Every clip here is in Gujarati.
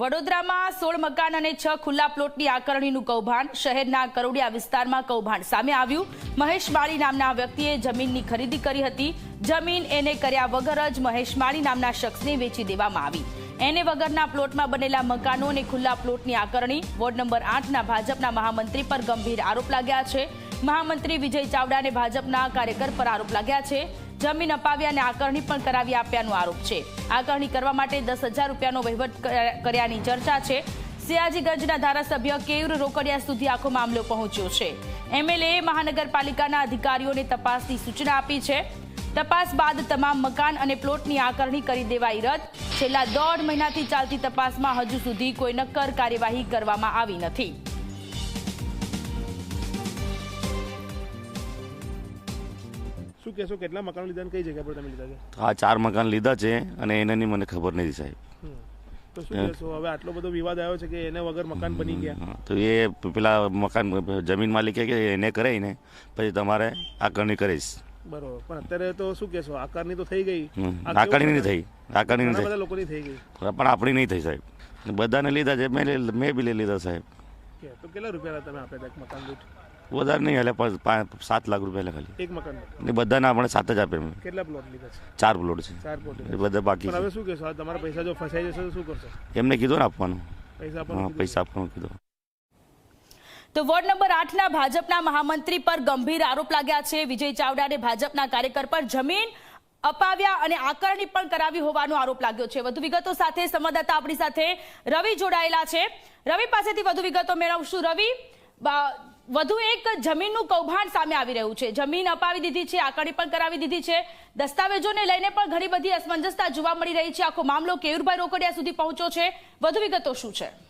વડોદરામાં સોળ મકાન અને છ ખુલ્લા પ્લોટની આકરણીનું કૌભાંડ, શહેરના કરોડિયા વિસ્તારમાં કૌભાંડ સામે આવ્યું. મહેશ માળી નામના વ્યક્તિએ જમીનની ખરીદી કરી હતી. જમીન એને કર્યા વગર જ મહેશ માળી નામના શખ્સને વેચી દેવામાં આવી. એને વગરના પ્લોટમાં બનેલા મકાનો અને ખુલ્લા પ્લોટની આકરણી વોર્ડ નંબર આઠના ભાજપના મહામંત્રી પર ગંભીર આરોપ લાગ્યા છે. મહામંત્રી વિજય ચાવડાને ભાજપના કાર્યકર પર આરોપ લાગ્યા છે. જમીન અપાવ્યા અને આકરણી પણ કરાવી આપ્યાનો આરોપ છે. આકરણી કરવા માટે દસ હજાર રૂપિયાનો વહીવટ કર્યાની ચર્ચા છે. સિયાજીગંજના ધારાસભ્ય કેયુર રોકડિયા સુધી આખો મામલો પહોંચ્યો છે. એમએલએ મહાનગરપાલિકાના અધિકારીઓને તપાસની સૂચના આપી છે. તપાસ બાદ તમામ મકાન અને પ્લોટની આકરણી કરી દેવાઈ રદ. છેલ્લા દોઢ મહિનાથી ચાલતી તપાસમાં હજુ સુધી કોઈ નક્કર કાર્યવાહી કરવામાં આવી નથી. શું કહેશો કેટલા મકાન લીધા અને કઈ જગ્યા પર તમે લીધા છે? આ ચાર મકાન લીધા છે અને એનાની મને ખબર નથી સાહેબ. તો શું કહેશો હવે આટલો બધો વિવાદ આવ્યો છે કે એને વગર મકાન બની ગયા? તો એ પેલા મકાન જમીન માલિકે કે એને કરાવીને પછી તમારે આકરણી કરીશ. બરોબર. પણ અત્યારે તો શું કહેશો આકારની તો થઈ ગઈ. હમ. આ નહીં થઈ. આકરણી નહીં થઈ. લોકોની થઈ ગઈ. પણ આપણી નહીં થઈ સાહેબ. બધાને લીધા છે મેં મેં બી લઈ લીધા સાહેબ. તો કેટલા રૂપિયા તમે આપ્યા હતા મકાન દીઠ વધારે નહીં એટલે પણ સાત લાખ રૂપિયા ખાલી. એક મકાન ને બધાને આપણે સાત જ આપે કેટલા પ્લોટ લીધા છે? ચાર પ્લોટ છે. ચાર પ્લોટ એ બધા બાકી હવે શું કહેશો? તમારા પૈસા જો ફસાઈ જશે તો શું કરશો? એમને કીધું ને આપવાનું. પૈસા પૈસા આપવાનું કીધું. તો વોર્ડ નંબર આઠના ભાજપના મહામંત્રી પર ગંભીર આરોપ લાગ્યા છે. વિજય ચાવડાને ભાજપના કાર્યકર પર જમીન અપાવ્યા અને આકરણી પણ કરાવી હોવાનો આરોપ લાગ્યો છે. વધુ વિગતો સાથે સંવાદદાતા આપણી સાથે રવિ જોડાયેલા છે. રવિ પાસેથી વધુ વિગતો મેળવશું. રવિ બા- વધુ એક જમીનનું કૌભાંડ સામે આવી રહ્યું છે. જમીન અપાવી દીધી છે આકારણી પણ કરાવી દીધી છે. દસ્તાવેજોને લઈને પણ ઘણી બધી અસમંજસતા જોવા મળી રહી છે. આખો મામલો કેયુરભાઈ રોકડિયા સુધી પહોંચ્યો છે. વધુ વિગતો શું છે?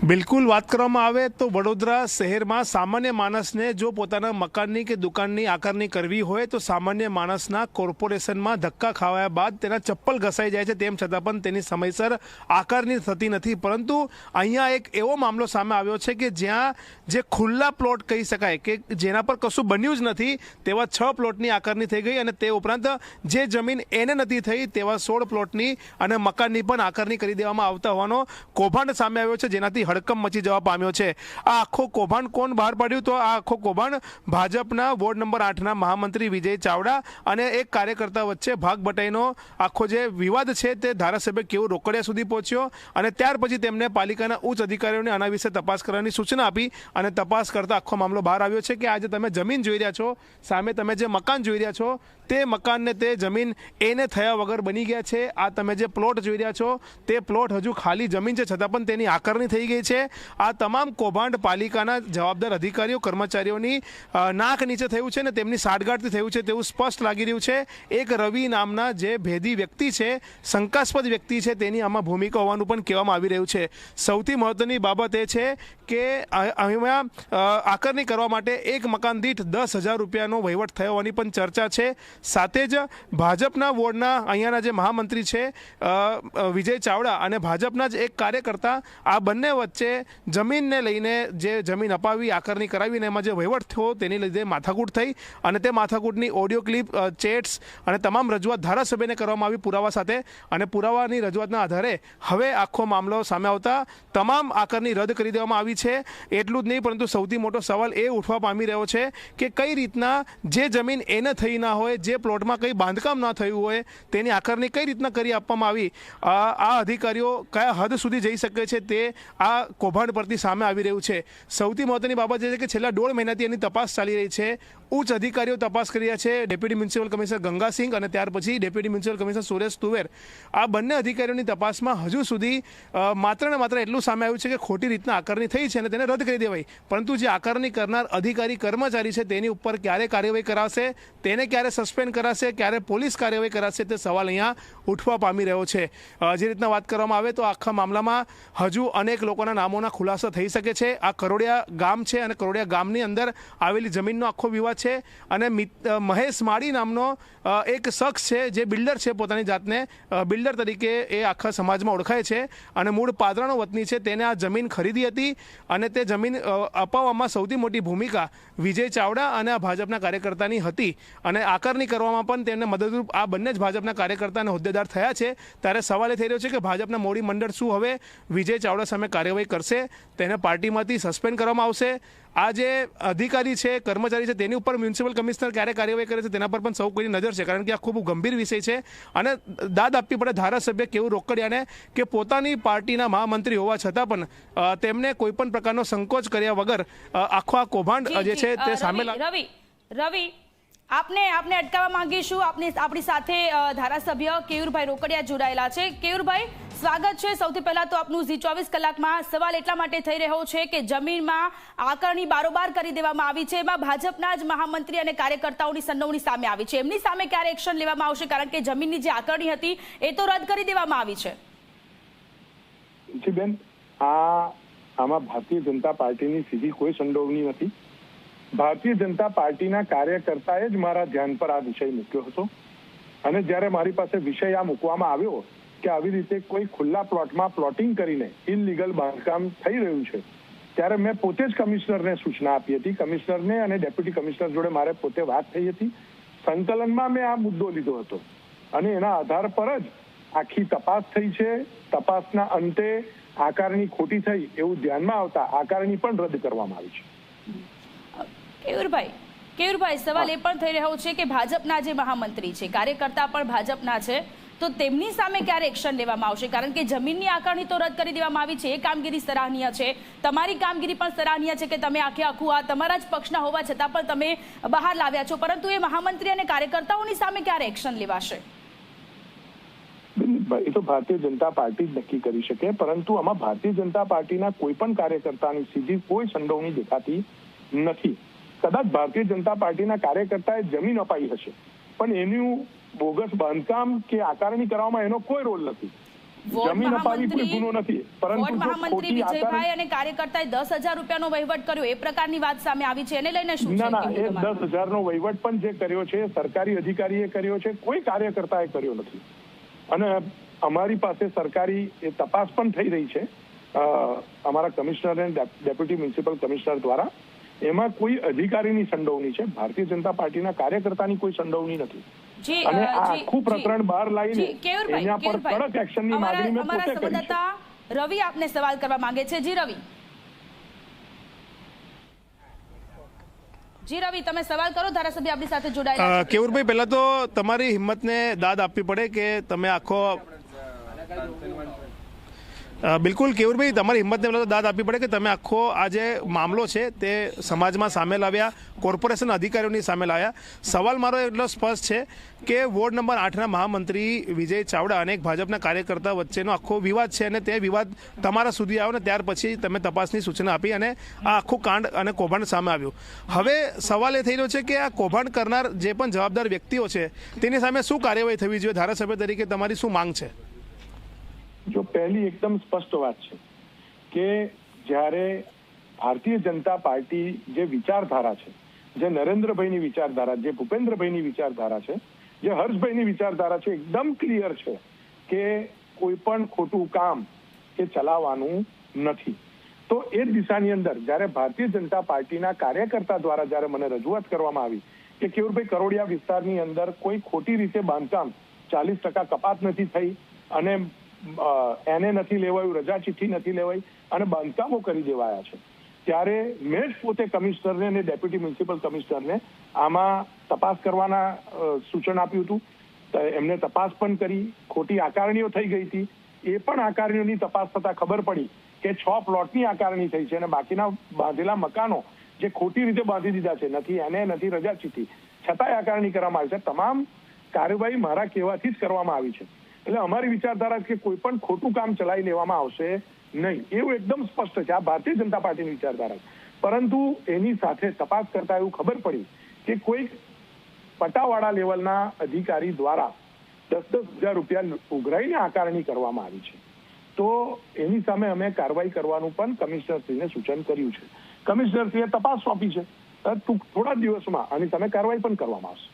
બિલકુલ વાત કરવામાં આવે તો વડોદરા શહેરમાં સામાન્ય માણસને જો પોતાના મકાનની કે દુકાનની આકારણી કરવી હોય તો સામાન્ય માણસના કોર્પોરેશનમાં ધક્કા ખાવાયા બાદ તેના ચપ્પલ ઘસાઈ જાય છે. તેમ છતાં પણ તેની સમયસર આકારણી થતી નથી. પરંતુ અહીંયા એક એવો મામલો સામે આવ્યો છે કે જ્યાં જે ખુલ્લા પ્લોટ કહી શકાય કે જેના પર કશું બન્યું જ નથી, તેવા છ પ્લોટની આકારણી થઈ ગઈ અને તે ઉપરાંત જે જમીન એને નથી થઈ તેવા સોળ પ્લોટની અને મકાનની પણ આકારણી કરી દેવામાં આવતા હોવાનો કૌભાંડ સામે આવ્યો છે. જેનાથી હડકંપ મચી જવા પામ્યો છે. આ આખો કૌભાંડ કોણ બહાર પાડ્યું? તો આ આખો કૌભાંડ ભાજપના વોર્ડ નંબર આઠના મહામંત્રી વિજય ચાવડા અને એક કાર્યકર્તા વચ્ચે ભાગ બટાઈનો આખો જે વિવાદ છે તે ધારાસભ્ય કેવું રોકડિયા સુધી પહોંચ્યો અને ત્યાર પછી તેમને પાલિકાના ઉચ્ચ અધિકારીઓને આના વિશે તપાસ કરવાની સૂચના આપી અને તપાસ કરતા આખો મામલો બહાર આવ્યો છે કે આજે તમે જમીન જોઈ રહ્યા છો, સામે તમે જે મકાન જોઈ રહ્યા છો, તે મકાનને તે જમીન એને થયા વગર બની ગયા છે, આ તમે જે પ્લોટ જોઈ રહ્યા છો, તે પ્લોટ હજુ ખાલી જમીન છે, છતાં પણ તેની આકારણી થઈ ગઈ છે, આ તમામ કૌભાંડ પાલિકાના જવાબદાર અધિકારીઓ, કર્મચારીઓની નાક નીચે થયું છે ને તેમની સાઠગાંઠથી થયું છે તેવું સ્પષ્ટ લાગી રહ્યું છે. એક રવિ નામના જે ભેદી વ્યક્તિ છે, શંકાસ્પદ વ્યક્તિ છે, તેની આમાં ભૂમિકા હોવાનું પણ કહેવામાં આવી રહ્યું છે. સૌથી મહત્વની બાબત એ છે કે અહીંમાં આકારણી કરવા માટે એક મકાન દીઠ દસ હજાર રૂપિયાનો વહીવટ થયો હોવાની પણ ચર્ચા છે. સાથે જ ભાજપના વોર્ડના અહીંયાના જે મહામંત્રી છે વિજય ચાવડા અને ભાજપના જ એક કાર્યકર્તા આ બંને વચ્ચે જમીનને લઈને જે જમીન અપાવી આકરણી કરાવીને એમાં જે વહીવટ થયો તેની લીધે માથાકૂટ થઈ અને તે માથાકૂટની ઓડિયો ક્લિપ ચેટ્સ અને તમામ રજૂઆત ધારાસભ્યને કરવામાં આવી પુરાવા સાથે અને પુરાવાની રજૂઆતના આધારે હવે આખો મામલો સામે આવતા તમામ આકારણી રદ કરી દેવામાં આવી છે. એટલું જ નહીં, પરંતુ સૌથી મોટો સવાલ એ ઉઠવા પામી રહ્યો છે કે કઈ રીતના જે જમીન એને થઈ ના હોય, જે પ્લોટમાં કંઈ બાંધકામ ના થયું હોય, તેની આકારણી કઈ રીતના કરી આપવામાં આવી? આ અધિકારીઓ કયા હદ સુધી જઈ શકે છે તે આ કૌભાંડ પરથી સામે આવી રહ્યું છે. સૌથી મહત્વની બાબત એ છે કે છેલ્લા દોઢ મહિનાથી એની તપાસ ચાલી રહી છે. ઉચ્ચ અધિકારીઓ તપાસ કરી રહ્યા છે. ડેપ્યુટી મ્યુનિસિપલ કમિશનર ગંગાસિંહ અને ત્યાર પછી ડેપ્યુટી મ્યુનિસિપલ કમિશનર સુરેશ તુવેર. આ બંને અધિકારીઓની તપાસમાં હજુ સુધી માત્ર ને માત્ર એટલું સામે આવ્યું છે કે ખોટી રીતના આકારણી થઈ છે અને તેને રદ કરી દેવાય પરંતુ જે આકારણી કરનાર અધિકારી કર્મચારી છે તેની ઉપર ક્યારે કાર્યવાહી કરાશે, તેને ક્યારે સસ્પેન્ડ કરાશે, ક્યારે પોલીસ કાર્યવાહી કરાશે તે સવાલ અહીંયા ઉઠવા પામી રહ્યો છે. જે રીતના વાત કરવામાં આવે તો આખા મામલામાં હજુ અનેક લોકોના લોકોના નામોના ખુલાસા થઈ શકે છે. આ કરોડિયા ગામ છે અને કરોડિયા ગામની અંદર આવેલી જમીનનો આખો વિવાદ છે અને મહેશ માળી નામનો એક શખ્સ છે જે બિલ્ડર છે પોતાની જાતને બિલ્ડર તરીકે એ આખા સમાજમાં ઓળખાય છે અને મૂળ પાદરાનો વતની છે. તેને આ જમીન ખરીદી હતી અને તે જમીન અપાવવામાં સૌથી મોટી ભૂમિકા વિજય ચાવડા અને આ ભાજપના કાર્યકર્તાની હતી અને આકારણી કરવામાં પણ તેમને મદદરૂપ આ બંને જ ભાજપના કાર્યકર્તા અને હોદ્દેદાર થયા છે. ત્યારે સવાલ એ થઈ રહ્યો છે કે ભાજપના મોડી મંડળ શું હવે વિજય ચાવડા સામે કાર્યવાહી કરશે તેને પાર્ટીમાંથી સસ્પેન્ડ કરવામાં આવશે. આ જે અધિકારી છે કર્મચારી છે તેની ઉપર મ્યુનિસિપલ કમિશનર ક્યારે કાર્યવાહી કરે છે તેના પર પણ સૌ કોઈની નજર છે કારણ કે આ ખૂબ ગંભીર વિષય છે. અને દાદ આપવી પડે ધારાસભ્ય કેવું રોકડિયાને કે પોતાની પાર્ટીના મહામંત્રી હોવા છતાં પણ તેમને કોઈ પણ પ્રકારનો સંકોચ કર્યા વગર આખો આ કૌભાંડ જે છે તે સામે રવિ રવિ આપને આપને અટકાવવા માંગીશું. આપને, આપણી સાથે ધારાસભ્ય કેયુરભાઈ રોકડિયા જોડાયેલા છે. કેયુરભાઈ, સ્વાગત છે. સૌથી પહેલા તો આપનું ઝી ચોવીસ કલાકમાં સવાલ એટલા માટે થઈ રહ્યો છે કે જમીનમાં આકારણી બારોબાર કરી દેવામાં આવી છે. એમાં ભાજપના જ મહામંત્રી અને કાર્યકર્તાઓની સંડોવણી સામે આવી છે. એમની સામે ક્યારે એક્શન લેવામાં આવશે? કારણ કે જમીનની જે આકારણી હતી, એ તો રદ કરી દેવામાં આવી છે. બેન આમાં ભારતીય જનતા પાર્ટીની સીધી કોઈ સંડોવણી નથી. ભારતીય જનતા પાર્ટીના કાર્યકર્તાએ જ મારા ધ્યાન પર આ વિષય મૂક્યો હતો. અને જ્યારે મારી પાસે વિષય આ મૂકવામાં આવ્યો કે આવી રીતે કોઈ ખુલ્લા પ્લોટમાં પ્લોટિંગ કરીને ઇનલીગલ બાંધકામ થઈ રહ્યું છે, ત્યારે મેં પોતે જ કમિશનરને સૂચના આપી હતી. કમિશનરને અને ડેપ્યુટી કમિશનર જોડે મારે પોતે વાત થઈ હતી. સંકલનમાં મેં આ મુદ્દો લીધો હતો. અને એના આધાર પર જ આખી તપાસ થઈ છે. તપાસના અંતે આકારણી ખોટી થઈ એવું ધ્યાનમાં આવતા આકારણી પણ રદ કરવામાં આવી છે. કેયુરભાઈ કેયુરભાઈ સવાલ એ પણ થઈ રહ્યો છે કે ભાજપના જે મહામંત્રી છે કાર્યકર્તા પણ ભાજપના છે તો તેમની સામે ક્યારે એક્શન લેવામાં આવશે? કારણ કે જમીનની આકારણી તો રદ કરી દેવામાં આવી છે એ કામગીરી સરાહનીય છે. તમારી કામગીરી પણ સરાહનીય છે કે તમે આખે આખું આ તમારા જ પક્ષના હોવા છતાં પણ તમે બહાર લાવ્યા છો પરંતુ એ મહામંત્રી અને કાર્યકર્તાઓની સામે ક્યારે એક્શન લેવાશે? એ તો ભારતીય જનતા પાર્ટી જ નક્કી કરી શકે પરંતુ આમાં ભારતીય જનતા પાર્ટીના કોઈ પણ કાર્યકર્તાની સીધી કોઈ સંડોવણી દેખાતી નથી. કદાચ ભારતીય જનતા પાર્ટીના કાર્યકર્તાએ જમીન અપાઈ હશે. પણ એનું બોગસ બાંધકામ કે આકારણી કરવામાં એનો કોઈ રોલ નથી. જમીન અપાવી કોઈ ગુનો નથી. પરંતુ મહામંત્રી વિજયભાઈ અને કાર્યકર્તાએ દસ હજાર રૂપિયાનો વહીવટ કર્યો. એ પ્રકારની વાત સામે આવી છે. એને લઈને શું ના ના એ દસ હજારનો વહીવટ પણ જે કર્યો છે સરકારી અધિકારીએ કર્યો છે કોઈ કાર્યકર્તાએ કર્યો નથી. અને અમારી પાસે સરકારી એ તપાસ પણ થઈ રહી છે. અમારા કમિશનર અને ડેપ્યુટી મ્યુનિસિપલ કમિશનર દ્વારા. એમાં કોઈ અધિકારીની સંડોવણી છે. ભારતીય જનતા પાર્ટીના કાર્યકર્તાની કોઈ સંડોવણી નથી. અને આ આખું પ્રકરણ બહાર લાવીને એના પર કડક એક્શનની અમારા- માંગણી મેં પોતે કરી છે. રવિ આપને સવાલ કરવા માંગે છે. જી રવિ. જી રવિ તમે સવાલ કરો. ધારાસભ્ય આપણી સાથે જોડાયેલા. કેવુરભાઈ પહેલા તો તમારી હિંમતને દાદ આપવી પડે કે તમે આખો બિલકુલ, કેવુરભાઈ, તમારી હિંમતને મને દાદ આપવી પડે કે તમે આખો આ જે મામલો છે તે સમાજમાં સામે લાવ્યા કોર્પોરેશન અધિકારીઓની સામે લાવ્યા સવાલ મારો એટલો સ્પષ્ટ છે કે વોર્ડ નંબર આઠના મહામંત્રી વિજય ચાવડા અને એક ભાજપના કાર્યકર્તા વચ્ચેનો આખો વિવાદ છે અને તે વિવાદ તમારા સુધી આવ્યો ને ત્યાર પછી તમે તપાસની સૂચના આપી અને આ આખું કાંડ અને કૌભાંડ સામે આવ્યું. હવે સવાલ એ થઈ રહ્યો છે કે આ કૌભાંડ કરનાર જે પણ જવાબદાર વ્યક્તિઓ છે, તેની સામે શું કાર્યવાહી થવી જોઈએ? ધારાસભ્ય તરીકે તમારી શું માંગ છે? પહેલી એકદમ સ્પષ્ટ વાત છે કે જ્યારે ભારતીય જનતા પાર્ટી જે વિચારધારા છે, જે નરેન્દ્રભાઈની વિચારધારા, જે ભૂપેન્દ્રભાઈની વિચારધારા છે, જે હર્ષભાઈની વિચારધારા છે, એકદમ ક્લિયર છે કે કોઈ પણ ખોટું કામ એ ચલાવવાનું નથી. તો એ દિશાની અંદર જ્યારે ભારતીય જનતા પાર્ટીના કાર્યકર્તા દ્વારા જ્યારે મને રજૂઆત કરવામાં આવી કે કેવુરભાઈ કરોડિયા વિસ્તારની અંદર કોઈ ખોટી રીતે બાંધકામ ચાલીસ ટકા કપાત નથી થઈ અને એને નથી લેવાયું રજા ચિઠ્ઠી નથી લેવાઈ અને બાંધકામો કરી દેવાયા છે. ત્યારે મેં જ પોતે કમિશનરને અને ડેપ્યુટી મ્યુનિસિપલ કમિશનરને આમાં તપાસ કરવાના સૂચન આપ્યું હતું. એમને તપાસ પણ કરી. ખોટી આકારણીઓ થઈ ગઈ હતી. એ પણ આકારણીઓની તપાસ થતા ખબર પડી કે છ પ્લોટની આકારણી થઈ છે અને બાકીના બાંધેલા મકાનો જે ખોટી રીતે બાંધી દીધા છે, નથી એને, નથી રજા ચીઠી છતાંય આકારણી કરવામાં આવી છે. તમામ કાર્યવાહી મારા કહેવાથી જ કરવામાં આવી છે. એટલે અમારી વિચારધારા કે કોઈ પણ ખોટું કામ ચલાવી લેવામાં આવશે નહીં. એવું એકદમ સ્પષ્ટ છે. આ ભારતીય જનતા પાર્ટીની વિચારધારા પરંતુ એની સાથે તપાસ કરતા એવું ખબર પડી કે કોઈક પટાવાળા લેવલના અધિકારી દ્વારા દસ દસ હજાર રૂપિયા ઉઘરાઈને આકારણી કરવામાં આવી છે. તો એની સામે અમે કાર્યવાહી કરવાનું પણ કમિશનરશ્રીને સૂચન કર્યું છે. કમિશનરશ્રીએ તપાસ સોંપી છે. થોડા દિવસમાં આની સામે કાર્યવાહી પણ કરવામાં આવશે.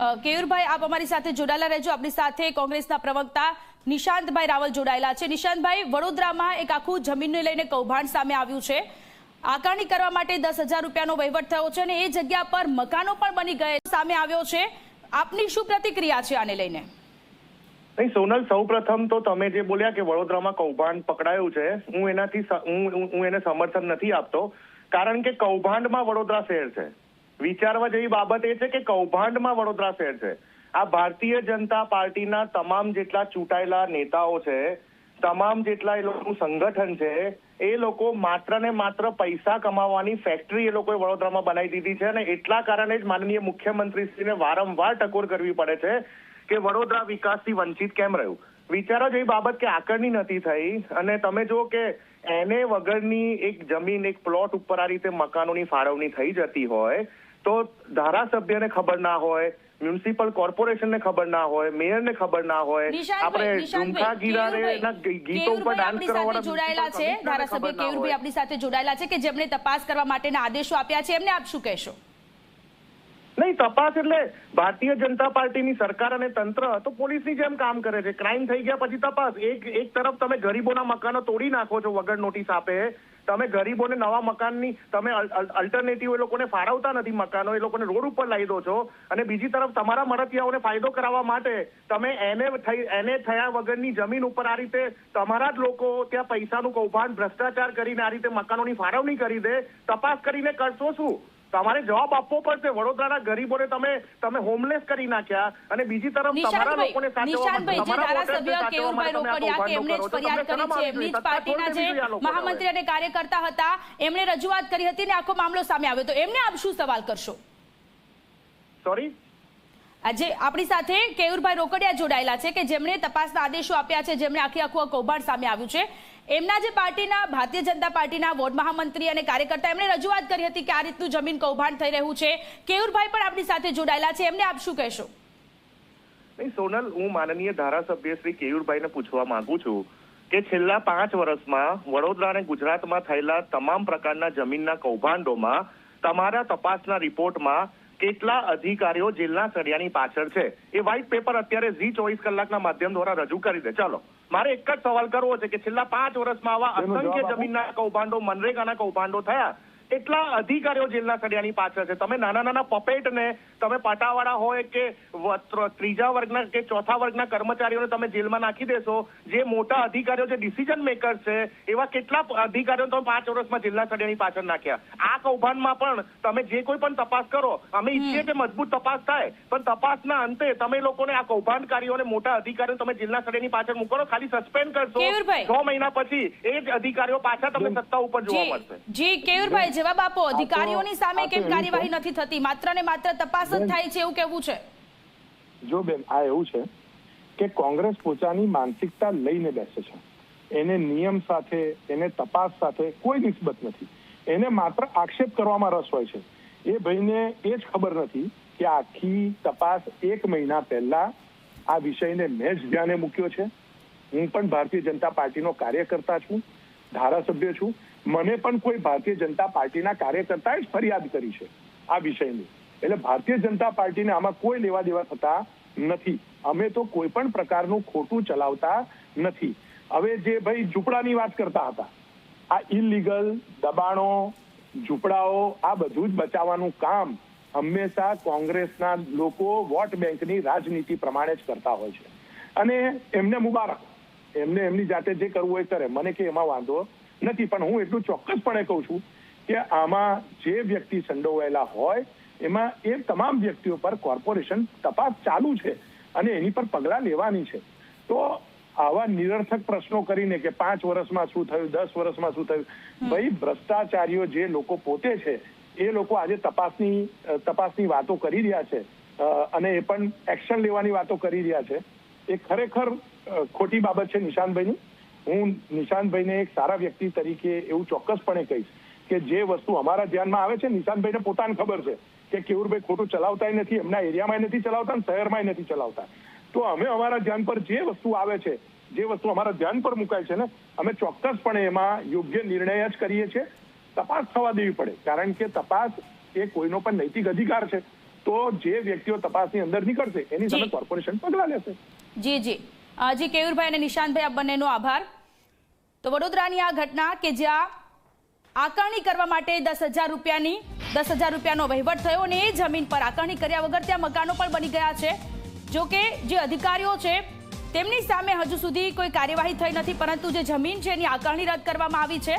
કેયુરભાઈ, આપ અમારી સાથે જોડાયેલા રહેજો. આપણી સાથે કોંગ્રેસના પ્રવક્તા નિશાંતભાઈ રાવલ જોડાયેલા છે. નિશાંતભાઈ, વડોદરામાં એક આખું જમીનને લઈને કૌભાંડ સામે આવ્યું છે. આકારણી કરવા માટે દસ હજાર રૂપિયાનો વહીવટ થયો છે અને એ જગ્યા પર મકાનો પણ બની ગયા સામે આવ્યો છે. આપની શું પ્રતિક્રિયા છે આને લઈને? નહીં, સોનલ, સૌપ્રથમ તો તમે જે બોલ્યા કે વડોદરામાં કૌભાંડ પકડાયું છે, હું એનાથી હું એને સમર્થન નથી આપતો. કારણ કે કૌભાંડમાં વડોદરા શહેર છે. વિચારવા જેવી બાબત એ છે કે કૌભાંડમાં વડોદરા શહેર છે. આ ભારતીય જનતા પાર્ટીના તમામ જેટલા ચૂંટાયેલા નેતાઓ છે, તમામ જેટલા એ લોકોનું સંગઠન છે, એ લોકો માત્ર ને માત્ર પૈસા કમાવાની ફેક્ટરી એ લોકોએ વડોદરામાં બનાવી દીધી છે અને એટલા કારણે જ માનનીય મુખ્યમંત્રીશ્રીને વારંવાર ટકોર કરવી પડે છે કે વડોદરા વિકાસથી વંચિત કેમ રહ્યું? વિચારો જેવી બાબત કે આકરણી નથી થઈ અને તમે જુઓ કે એને વગરની એક જમીન, એક પ્લોટ ઉપર આ રીતે મકાનોની ફાળવણી થઈ જતી હોય તો ધારાસભ્યને ખબર ના હોય મ્યુનિસિપલ કોર્પોરેશનને ખબર ના હોય મેયરને ખબર ના હોય આપણે ઝુમખા નિશાંતભાઈ ગીતો ઉપર ડાન્સ આપણી જોડાયેલા છે ધારાસભ્ય કેયુરભાઈ આપણી સાથે જોડાયેલા છે કે જેમણે તપાસ કરવા માટેના આદેશો આપ્યા છે એમને આપ શું કહેશો? નહીં તપાસ એટલે ભારતીય જનતા પાર્ટીની સરકાર અને તંત્ર તો પોલીસની જેમ કામ કરે છે. ક્રાઇમ થઈ ગયા પછી તપાસ. એક એક તરફ તમે ગરીબોના મકાનો તોડી નાખો છો વગર નોટિસ આપે તમે ગરીબોને નવા મકાનની, તમે અલ્ટરનેટિવ એ લોકોને ફાળવતા નથી મકાનો, એ લોકોને રોડ ઉપર લાવી દો છો. અને બીજી તરફ તમારા મળતિયાઓને ફાયદો કરાવવા માટે તમે એને થઈ, એને થયા વગરની જમીન ઉપર આ રીતે તમારા જ લોકો ત્યાં પૈસાનું કૌભાંડ, ભ્રષ્ટાચાર કરીને આ રીતે મકાનોની ફાળવણી કરી દે. તપાસ કરીને કરશો શું? તમારે જવાબ આપવો પડશે. વડોદરાના ગરીબોને તમે તમે હોમલેસ કરી નાખ્યા અને બીજી તરફ તમારા લોકોને જે ધારાસભ્ય કેયુરભાઈ રોકડિયા કે જ ફરિયાદ કરી છે એમની જ પાર્ટીના જે. મહામંત્રી અને કાર્યકર્તા હતા એમણે રજૂઆત કરી હતી ને આખો મામલો સામે આવ્યો. તો એમને આપ શું સવાલ કરશો? સોરી આજે આપણી સાથે કેયુરભાઈ રોકડિયા જોડાયેલા છે કે જેમણે તપાસના આદેશો આપ્યા છે જેમણે આખી આખું આ કૌભાંડ સામે આવ્યું છે. એમના જે પાર્ટીના, ભારતીય જનતા પાર્ટીના વોર્ડ મહામંત્રી અને કાર્યકર્તા, એમણે રજૂઆત કરી હતી કે આ રીતનું જમીન કૌભાંડ થઈ રહ્યું છે. કેયુરભાઈ પણ આપણી સાથે જોડાયેલા છે. એમને આપ શું કહેશો? નહીં, સોનલ, હું માનનીય ધારાસભ્ય શ્રી કેયુરભાઈને પૂછવા માંગુ છું કે છેલ્લા પાંચ વર્ષમાં વડોદરા અને ગુજરાતમાં થયેલા તમામ પ્રકારના જમીનના કૌભાંડોમાં તમારા તપાસના રિપોર્ટમાં કેટલા અધિકારીઓ જેલના સળિયાની પાછળ છે? એ વ્હાઇટ પેપર અત્યારે ઝી ચોવીસ કલાકના માધ્યમ દ્વારા રજૂ કરી દે. ચાલો. મારે એક જ સવાલ કરવો છે કે છેલ્લા પાંચ વર્ષમાં આવા અસંખ્ય જમીનના કૌભાંડો મનરેગાના કૌભાંડો થયા? એટલા અધિકારીઓ જેલના સળિયાની પાછળ છે. તમે નાના નાના પપેટને તમે પાટાવાળા હોય કે ત્રીજા વર્ગના કે ચોથા વર્ગના કર્મચારીઓને તમે જેલમાં નાખી દેશો જે મોટા અધિકારીઓ જે ડિસિઝન મેકર છે એવા કેટલા અધિકારીઓ તમે પાંચ વર્ષમાં જેલના સળિયાની પાછળ નાખ્યા. આ કૌભાંડમાં પણ તમે જે કોઈ પણ તપાસ કરો અમે ઈચ્છીએ કે મજબૂત તપાસ થાય પણ તપાસના અંતે તમે લોકોને આ કૌભાંડકારીઓને મોટા અધિકારીઓ તમે જેલના સળિયાની પાછળ મૂકો ખાલી સસ્પેન્ડ કરશો છ મહિના પછી એ જ અધિકારીઓ પાછા તમને સત્તા ઉપર જોવા મળશે. જી કેયુરભાઈ જવાબ આપો. અધિકારીઓની સામે કેમ કાર્યવાહી નથી થતી? માત્ર ને માત્ર તપાસ જ થાય છે એવું કેવું છે? જો બેન આ એવું છે કે કોંગ્રેસ પોતાની માનસિકતા લઈને બેસે છે. એને નિયમ સાથે એને તપાસ સાથે કોઈ નિસ્બત નથી. એને માત્ર આક્ષેપ કરવામાં રસ હોય છે. એ ભાઈને એ જ ખબર નથી કે આખી તપાસ એક મહિના પહેલા આ વિષયને મેં જ ધ્યાને મૂક્યો છે. હું પણ ભારતીય જનતા પાર્ટીનો કાર્યકર્તા છું. ધારાસભ્ય છું. મને પણ કોઈ ભારતીય જનતા પાર્ટીના કાર્યકર્તાએ જ ફરિયાદ કરી છે આ વિષયની. એટલે ભારતીય જનતા પાર્ટીને આમાં કોઈ લેવા દેવા થતા નથી. અમે તો કોઈ પણ પ્રકારનું ખોટું ચલાવતા નથી. હવે જે ભાઈ ઝૂંપડાની વાત કરતા હતા, આ ઇલીગલ દબાણો, ઝૂંપડાઓ, આ બધું જ બચાવવાનું કામ હંમેશા કોંગ્રેસના લોકો વોટ બેંકની રાજનીતિ પ્રમાણે જ કરતા હોય છે. અને એમને મુબારક. એમને એમની જાતે જે કરવું હોય કરે. મને કે એમાં વાંધો નથી પણ હું એટલું ચોક્કસપણે કહું છું કે આમાં જે વ્યક્તિ સંડોવાયેલા હોય એમાં એ તમામ વ્યક્તિઓ પર કોર્પોરેશન તપાસ ચાલુ છે અને એની પર પગલાં લેવાની છે. તો આવા નિરર્થક પ્રશ્નો કરીને કે પાંચ વર્ષમાં શું થયું દસ વર્ષમાં શું થયું ભાઈ ભ્રષ્ટાચારીઓ જે લોકો પોતે છે એ લોકો આજે તપાસની તપાસની વાતો કરી રહ્યા છે અને એ પણ એક્શન લેવાની વાતો કરી રહ્યા છે. એ ખરેખર ખોટી બાબત છે નિશાંતભાઈની હું નિશાંતભાઈને એક સારા વ્યક્તિ તરીકે એવું ચોક્કસપણે કહીશ કે જે વસ્તુ અમારા ધ્યાનમાં આવે છે નિશાંતભાઈને પોતાને ખબર છે કે કેવુરભાઈ ખોટું ચલાવતાય નથી એમના એરિયામાં નથી ચલાવતા અને શહેરમાં નથી ચલાવતા. તો અમે અમારા ધ્યાન પર જે વસ્તુ આવે છે જે વસ્તુ અમારા ધ્યાન પર મુકાય છે ને અમે ચોક્કસપણે એમાં યોગ્ય નિર્ણય જ કરીએ છીએ. તપાસ થવા દેવી પડે. કારણ કે તપાસ એ કોઈનો પણ નૈતિક અધિકાર છે. તો જે વ્યક્તિઓ તપાસની અંદર નીકળશે એની સામે કોર્પોરેશન પગલાં લેશે. જી જી. જી, કેયુરભાઈ અને નિશાંતભાઈ આ બંનેનો આભાર. તો વડોદરાની આ ઘટના કે જ્યાં આકારણી કરવા માટે દસ હજાર રૂપિયાની, દસ હજાર રૂપિયાનો વહીવટ થયો અને એ જમીન પર આકારણી કર્યા વગર ત્યાં મકાનો પણ બની ગયા છે. જો કે જે અધિકારીઓ છે, તેમની સામે હજુ સુધી કોઈ કાર્યવાહી થઈ નથી, પરંતુ જે જમીન છે એની આકારણી રદ કરવામાં આવી છે.